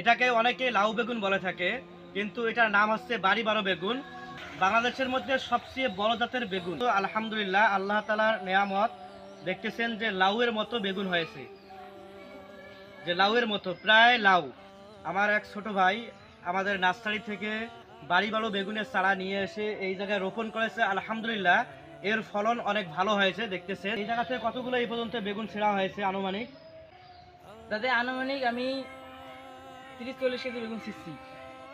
এটাকে অনেকে লাউ বেগুন বলে থাকে, কিন্তু এটার নাম হচ্ছে বাড়ি বারো বেগুন। বাংলাদেশের মধ্যে সবচেয়ে বড় জাতের বেগুন। তো আলহামদুলিল্লাহ, আল্লাহ তালার নেয়ামত দেখতেছেন যে লাউয়ের মতো বেগুন হয়েছে। যে লাউয়ের মতো, প্রায় লাউ। আমার এক ছোট ভাই আমাদের নার্সারি থেকে বাড়ি বারো বেগুনের চারা নিয়ে এসে এই জায়গায় রোপণ করেছে। আলহামদুলিল্লাহ, এর ফলন অনেক ভালো হয়েছে, দেখতেছেন। এই জায়গা থেকে কতগুলো এই পর্যন্ত বেগুন ছেঁড়া হয়েছে আনুমানিক? তাতে আনুমানিক আমি তিরিশ চল্লিশ কেজি বেগুন শিখছি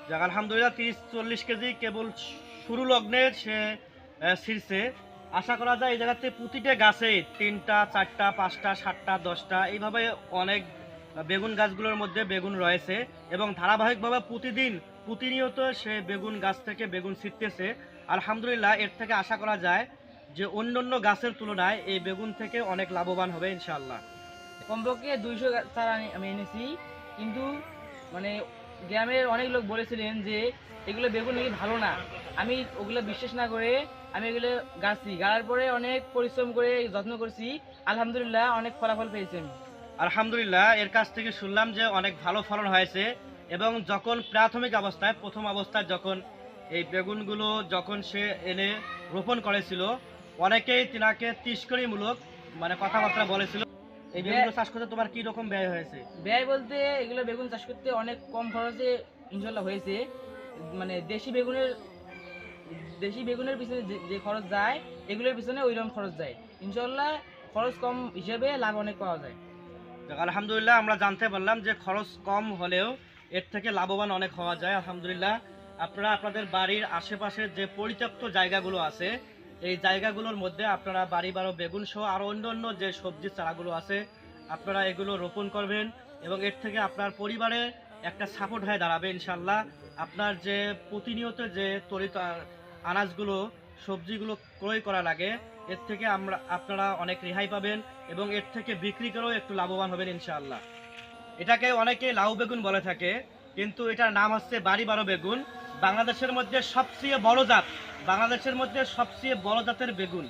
যাক আলহামদুলিল্লাহ তিরিশ চল্লিশ কেজি কেবল শুরু লগ্নে সে ছিঁড়ছে আশা করা যায় এই জায়গাতে প্রতিটা গাছে তিনটা চারটা পাঁচটা সাতটা দশটা এইভাবে অনেক বেগুন গাছগুলোর মধ্যে বেগুন রয়েছে এবং ধারাবাহিকভাবে প্রতিদিন প্রতিনিয়ত সে বেগুন গাছ থেকে বেগুন ছিটতেছে। আলহামদুলিল্লাহ এর থেকে আশা করা যায় যে অন্য অন্য গাছের তুলনায় এই বেগুন থেকে অনেক লাভবান হবে ইনশাআল্লাহ। কমপক্ষে দুইশো চারা আমি এনেছি কিন্তু মানে গ্রামের অনেক লোক বলেছিলেন যে, এগুলো বেগুন নাকি ভালো না? আমি ওগুলো বিশ্বাস না করে আমি এগুলো গাছছি গাড়ার পরে অনেক পরিশ্রম করে যত্ন করছি। আলহামদুলিল্লাহ অনেক ফলাফল পেয়েছি আমি। আলহামদুলিল্লাহ, এর কাছ থেকে শুনলাম যে অনেক ভালো ফলন হয়েছে এবং যখন প্রাথমিক অবস্থায়, প্রথম অবস্থায় যখন এই বেগুনগুলো যখন সে এনে রোপণ করেছিল, অনেকেই তিনাকে তিস্করিমূলক মানে কথাবার্তা বলেছিল। এই বেগুনগুলো চাষ করতে তোমার কি রকম ব্যয় হয়েছে? ব্যয় বলতে এগুলো বেগুন চাষ করতে অনেক কম খরচে ইনশাল্লাহ হয়েছে। মানে দেশি বেগুনের দেশি বেগুনের পিছনে যে- যে খরচ যায় এগুলোর পিছনে ওইরকম খরচ যায়। ইনশাল্লাহ খরচ কম হিসেবে লাভ অনেক পাওয়া যায়। আলহামদুলিল্লাহ আমরা জানতে পারলাম যে খরচ কম হলেও এর থেকে লাভবান অনেক হওয়া যায় আলহামদুলিল্লাহ। আপনারা আপনাদের বাড়ির আশেপাশে যে পরিত্যক্ত জায়গাগুলো আছে এই জায়গাগুলোর মধ্যে আপনারা বাড়ি বারো বেগুন সহ আরও অন্য অন্য যে সবজির চারাগুলো আছে, আপনারা এগুলো রোপণ করবেন এবং এর থেকে আপনার পরিবারে একটা সাপোর্ট হয়ে দাঁড়াবে ইনশাল্লাহ আপনার যে প্রতিনিয়ত যে তরিত আনাজগুলো, সবজিগুলো ক্রয় করা লাগে, এর থেকে আমরা, আপনারা অনেক রেহাই পাবেন এবং এর থেকে বিক্রি করেও একটু লাভবান হবেন ইনশাআল্লাহ। এটাকে অনেকে লাউ বেগুন বলে থাকে, কিন্তু এটার নাম হচ্ছে বাড়ি বারো বেগুন। বাংলাদেশের মধ্যে সবচেয়ে বড় জাত, বাংলাদেশের মধ্যে সবচেয়ে বড় জাতের বেগুন।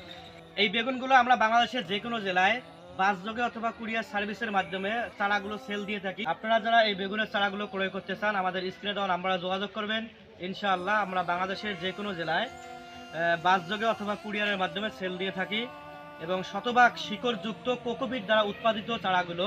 এই বেগুনগুলো আমরা বাংলাদেশের যে কোনো জেলায় বাসযোগে অথবা কুরিয়ার সার্ভিসের মাধ্যমে চারাগুলো সেল দিয়ে থাকি। আপনারা যারা এই বেগুনের চারাগুলো ক্রয় করতে চান, আমাদের স্ক্রিনে দেওয়া নাম্বারে যোগাযোগ করবেন। ইনশাআল্লাহ আমরা বাংলাদেশের যে কোনো জেলায় বাসযোগে অথবা কুরিয়ারের মাধ্যমে সেল দিয়ে থাকি এবং শতভাগ শিকড়যুক্ত কোকোপিট দ্বারা উৎপাদিত চারাগুলো